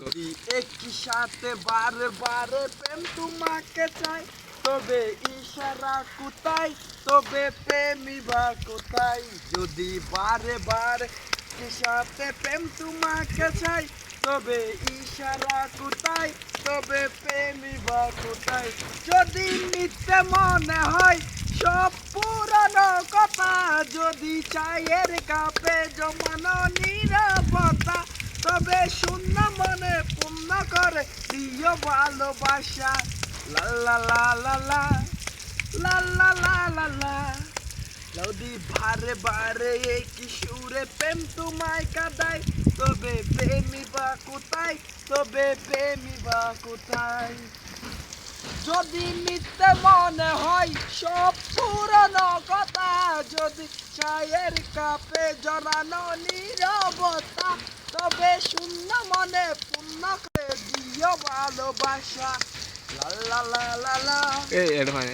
যদি একই সাথে বারে বারে প্রেম তোমাকে চাই, তবে ইশারা কোথায়? তবে প্রেমই বা কোথায়? যদি বারে বারে একই সাথে প্রেম তোমাকে চাই, তবে ইশারা কোথায়? তবে প্রেমই বা কোথায়? যদি মিথ্যে মনে হয়, সব পুরানো কথা। যদি চায়ের কাপে জমানো নিরাপত্তা তবে শূন্য মনে পূর্ণ করে দিও ভালোবাসা, লা লা যদি বারে বারে এই কিশোরে প্রেম তোমায় কাদায়। তবে প্রেমী বা কোথায়? তবে প্রেমী বা কোথায়? যদি মিথ্যে মনে হয়, সব পুরানো কথা। যদি চায়ের কাপে জড়ানো নিরবতা, তবে শূন্য মনে পূর্ণ প্রিয় ভালোবাসা লা লা লা লা লা এই এটা হয়